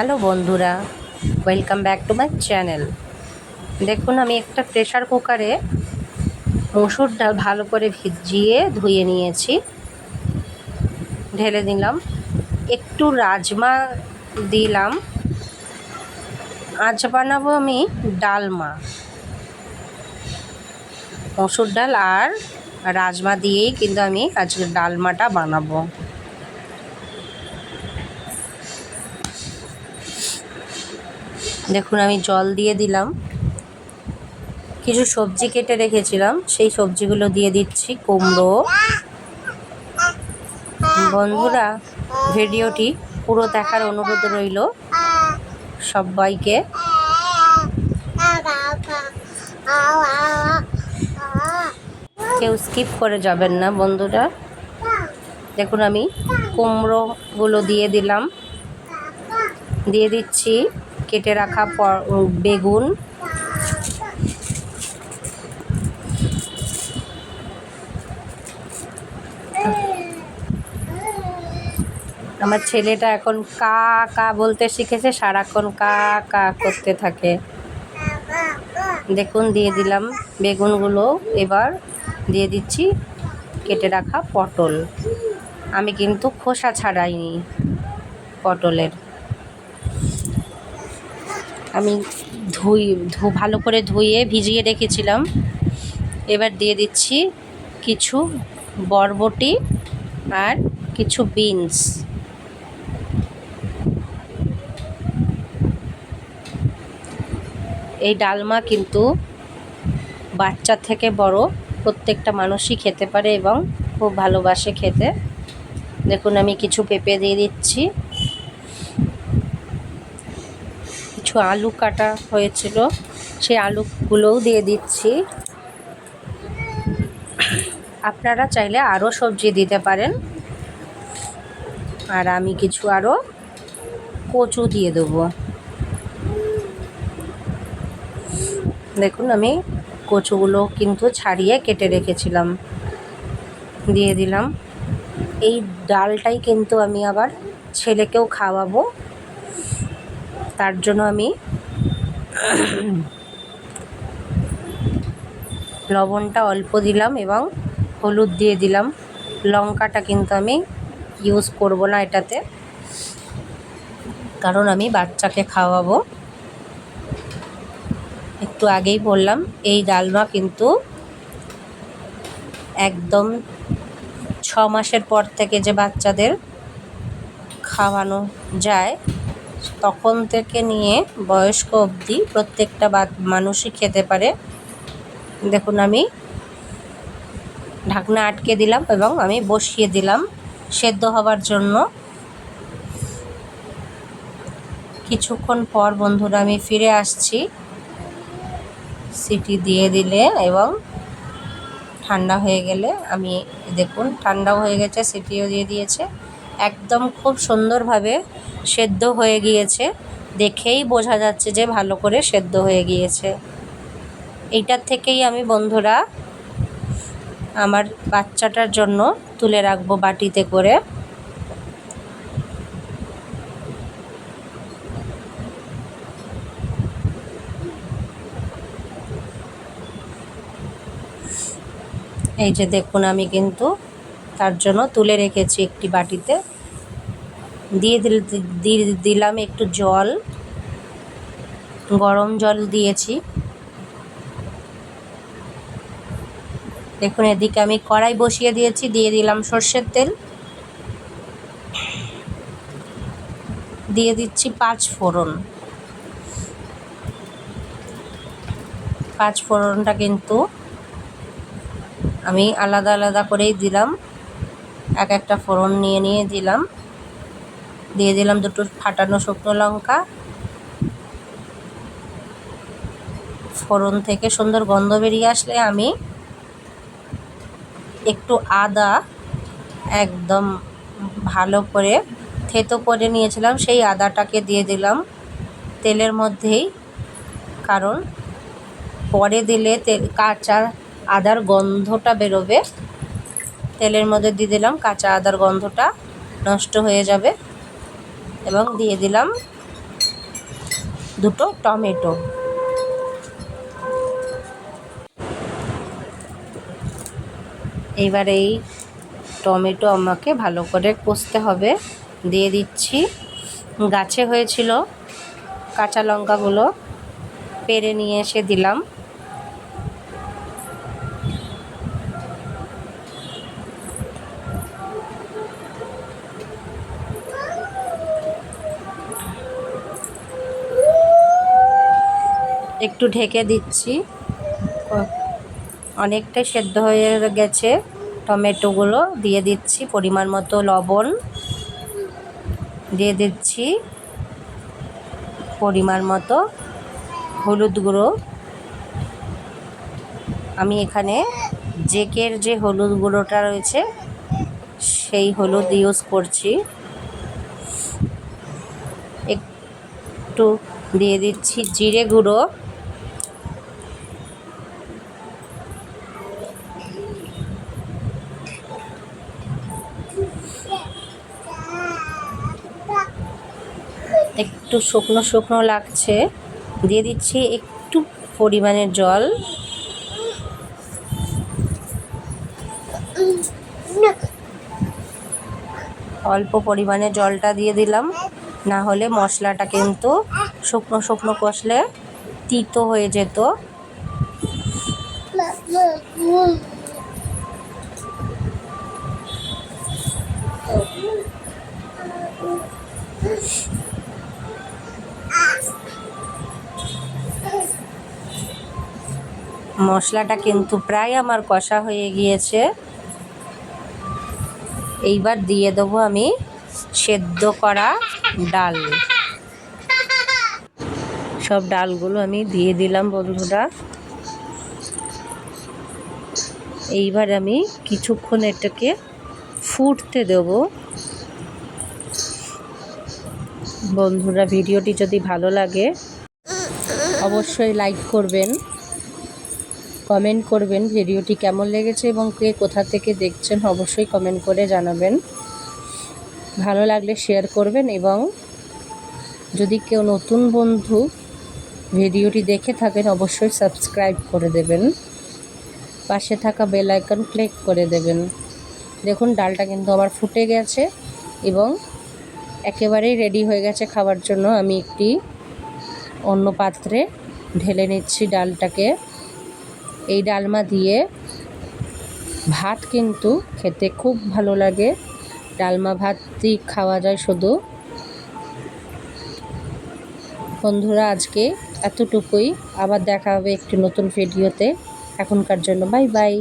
Hello বন্ধুরা welcome back to my channel দেখুন, আমি একটা প্রেশার কুকারে মসুর ডাল ভালো করে ভিজিয়ে ধুয়ে নিয়েছি। ঢেলে দিলাম। একটু রাজমা দিলাম। আজ বানাবো আমি ডালমা। মসুর ডাল আর রাজমা দিয়েই কিন্তু আমি আজকে ডালমাটা বানাবো। দেখুন, আমি জল দিয়ে দিলাম। কিছু সবজি কেটে রেখেছিলাম। সেই সবজিগুলো দিয়ে দিচ্ছি, কুমড়ো। বন্ধুরা, ভিডিওটি পুরো দেখার অনুরোধ রইল সবাইকে। কেউ স্কিপ করে যাবেন না, বন্ধুরা। দেখুন, আমি কুমড়োগুলো দিয়ে দিলাম। দিয়ে দিচ্ছি। কেটে রাখা বেগুন। আমার ছেলেটা এখন কা কা বলতে শিখেছে, সারাক্ষণ কা কা করতে থাকে। দেখুন, দিয়ে দিলাম বেগুনগুলো। এবার দিয়ে দিচ্ছি কেটে রাখা পটল। আমি কিন্তু খোসা ছাড়াইনি পটলের। আমি ধুই, ধু, ভালো করে ধুয়ে ভিজিয়ে রেখেছিলাম। এবার দিয়ে দিচ্ছি কিছু বরবটি আর কিছু বিনস। এই ডালমা কিন্তু বাচ্চা থেকে বড়, প্রত্যেকটা মানুষই খেতে পারে এবং খুব ভালোবাসে খেতে। দেখুন, আমি কিছু পেঁপে দিয়ে দিচ্ছি। কিছু আলু কাটা হয়েছিল, সেই আলুগুলোও দিয়ে দিচ্ছি। আপনারা চাইলে আরও সবজি দিতে পারেন। আর আমি কিছু আরও কচু দিয়ে দেবো। দেখুন, আমি কচুগুলো কিন্তু ছাড়িয়ে কেটে রেখেছিলাম। দিয়ে দিলাম। এই ডালটাই কিন্তু আমি আবার ছেলেকেও খাওয়াবো। তার জন্য আমি লবণটা অল্প দিলাম এবং হলুদ দিয়ে দিলাম। লঙ্কাটা কিন্তু আমি ইউজ করব না এটাতে, কারণ আমি বাচ্চাকে খাওয়াবো। একটু আগেই বললাম, এই ডালমা কিন্তু একদম ছ মাসের পর থেকে যে বাচ্চাদের খাওয়ানো যায় তখন থেকে নিয়ে বয়স্ক অবধি প্রত্যেকটা মানুষই খেতে পারে। দেখুন আমি ঢাকনা আটকে দিলাম এবং আমি বসিয়ে দিলাম সেদ্ধ হওয়ার জন্য। কিছুক্ষণ পর বন্ধুরা আমি ফিরে আসছি। সিটি দিয়ে দিলে এবং ঠান্ডা হয়ে গেলে আমি দেখুন, ঠান্ডাও হয়ে গেছে, সিটিও দিয়ে দিয়েছে। একদম খুব সুন্দরভাবে সেদ্ধ হয়ে গিয়েছে। দেখেই বোঝা যাচ্ছে যে ভালো করে সেদ্ধ হয়ে গিয়েছে। এইটার থেকেই আমি বন্ধুরা আমার বাচ্চাটার জন্য তুলে রাখব বাটিতে করে। এই যে দেখুন আমি কিন্তু তার জন্য তুলে রেখেছি একটি বাটিতে। দিয়ে দিয়ে দিলাম একটু জল। গরম জল দিয়েছি। দেখুন, এদিকে আমি কড়াই বসিয়ে দিয়েছি, দিয়ে দিলাম সর্ষের তেল। দিয়ে দিচ্ছি পাঁচ ফোড়ন। পাঁচ ফোড়নটা কিন্তু আমি আলাদা আলাদা করেই দিলাম। এক একটা ফোড়ন নিয়ে নিয়ে দিলাম। দিয়ে দিলাম দুটো ফাটানো শুকনো লঙ্কা। ফোড়ন থেকে সুন্দর গন্ধ বেরিয়ে আসলে আমি একটু আদা একদম ভালো করে থেতো করে নিয়েছিলাম। সেই আদাটাকে দিয়ে দিলাম তেলের মধ্যেই, কারণ পরে দিলে তেল, কাঁচা আদার গন্ধটা বেরোবে। তেলের মধ্যে দিয়ে দিলাম কাঁচা আদার গন্ধটা নষ্ট হয়ে যাবে। এবং দিয়ে দিলাম দুটো টমেটো। এবার এই টমেটো আমাকে ভালো করে কষতে হবে। দিয়ে দিচ্ছি। গাছে হয়েছিল কাঁচা লঙ্কাগুলো, পেরে নিয়ে এসে দিলাম। একটু ঢেকে দিচ্ছি। অনেকটাই সেদ্ধ হয়ে গেছে টমেটোগুলো। দিয়ে দিচ্ছি পরিমাণ মতো লবণ। দিয়ে দিচ্ছি পরিমাণ মতো হলুদ গুঁড়ো। আমি এখানে জেকের যে হলুদ গুঁড়োটা রয়েছে, সেই হলুদ ইউজ করছি। একটু দিয়ে দিচ্ছি জিরে গুঁড়ো। একটু শুকনো শুকনো লাগছে। দিয়ে দিচ্ছি একটু পরিমাণে জল। অল্প পরিমাণে জলটা দিয়ে দিলাম। না হলে মশলাটা কিন্তু শুকনো শুকনো কষলে তিতো হয়ে যেত। মশলাটা কিন্তু প্রায় আমার কষা হয়ে গিয়েছে। এইবার দিয়ে দেবো আমি সেদ্ধ করা ডাল। সব ডালগুলো আমি দিয়ে দিলাম বন্ধুরা। এইবার আমি কিছুক্ষণ এটাকে ফুটতে দেব। বন্ধুরা, ভিডিওটি যদি ভালো লাগে, অবশ্যই লাইক করবেন। কমেন্ট করবেন, ভিডিওটি কেমন লেগেছে এবং কে কোথা থেকে দেখছেন অবশ্যই কমেন্ট করে জানাবেন। ভালো লাগলে শেয়ার করবেন এবং যদি কেউ নতুন বন্ধু ভিডিওটি দেখে থাকেন, অবশ্যই সাবস্ক্রাইব করে দেবেন। পাশে থাকা বেল আইকন ক্লিক করে দেবেন। দেখুন, ডালটা কিন্তু আমার ফুটে গেছে এবং একেবারেই রেডি হয়ে গেছে খাবার জন্য। আমি একটি অন্য পাত্রে ঢেলে নিচ্ছি ডালটাকে। এই ডালমা দিয়ে ভাত কিন্তু খেতে খুব ভালো লাগে। ডালমা ভাতই খাওয়া যায় শুধু। বন্ধুরা, আজকে এতটুকুই। আবার দেখা হবে একটি নতুন ভিডিওতে। এখনকার জন্য বাই বাই।